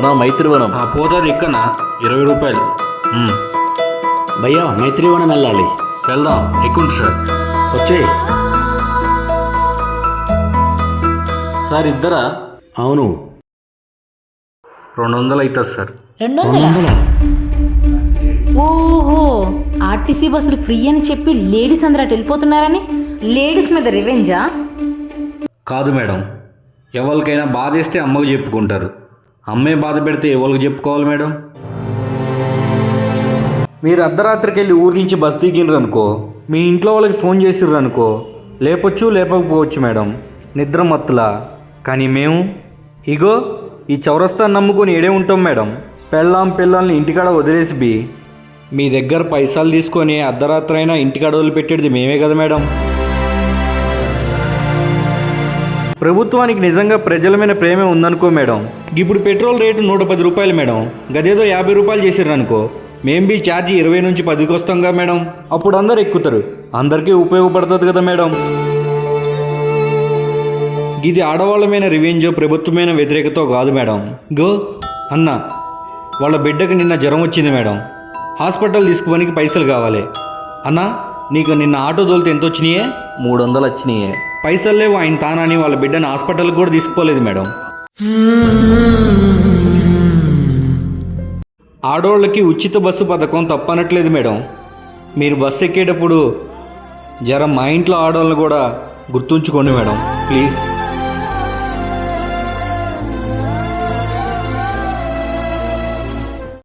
అన్నా మైత్రివనం. ఆ పోతుంది ఎక్కన? ఇరవై రూపాయలు. భయ్యా మైత్రివనం వెళ్ళాలి. వెళ్దాం. ఎక్కుంటు సార్. వచ్చే. సార్ ఇద్దరా? అవును. రెండు వందలు అవుతుంది సార్. రెండు రెండు వందల వందలా? ఓహో ఆర్టీసీ బస్సులు ఫ్రీ అని చెప్పి లేడీస్ అందరూ అటు వెళ్ళిపోతున్నారని? లేడీస్ మీద రివెంజా? కాదు మేడం. ఎవరికైనా బాధేస్తే అమ్మకు చెప్పుకుంటారు. అమ్మే బాధ పెడితే ఎవరికి చెప్పుకోవాలి మేడం? మీరు అర్ధరాత్రికి వెళ్ళి ఊరి నుంచి బస్ దిగినరనుకో మీ ఇంట్లో వాళ్ళకి ఫోన్ చేసిర్రనుకో లేపొచ్చు లేపకపోవచ్చు మేడం. నిద్ర మత్తులా. కానీ మేము ఇగో ఈ చౌరస్తాన్ని నమ్ముకొని ఏడే ఉంటాం మేడం. పెళ్ళాం పిల్లల్ని ఇంటికాడ వదిలేసి బి. మీ దగ్గర పైసలు తీసుకొని అర్ధరాత్రైనా అయినా ఇంటికాడ వదిలిపెట్టేది మేమే కదా మేడం. ప్రభుత్వానికి నిజంగా ప్రజల మీద ప్రేమే ఉందనుకో మేడం. ఇప్పుడు పెట్రోల్ రేటు నూట పది రూపాయలు మేడం. గదేదో యాభై రూపాయలు చేసిర్రు అనుకో మేం బి ఛార్జీ ఇరవై నుంచి పదికి వస్తాంగా మేడం. అప్పుడు అందరు ఎక్కుతారు. అందరికీ ఉపయోగపడుతుంది కదా మేడం. ఇది ఆడవాళ్ళమైన రివెంజ్ ప్రభుత్వమైన వ్యతిరేకతో కాదు మేడం. గో అన్న వాళ్ళ బిడ్డకు నిన్న జ్వరం వచ్చింది మేడం. హాస్పిటల్ తీసుకుపోనికి పైసలు కావాలి. అన్న నీకు నిన్న ఆటో తోలితే ఎంత వచ్చినాయే మూడు వందలు వచ్చినాయే పైసలు లేవు ఆయన తానని వాళ్ళ బిడ్డను హాస్పిటల్కి కూడా తీసుకుపోలేదు మేడం. ఆడోళ్ళకి ఉచిత బస్సు పథకం తప్పనట్లేదు మేడం. మీరు బస్సు ఎక్కేటప్పుడు జర మా ఇంట్లో ఆడవాళ్ళని కూడా గుర్తుంచుకోండి మేడం ప్లీజ్.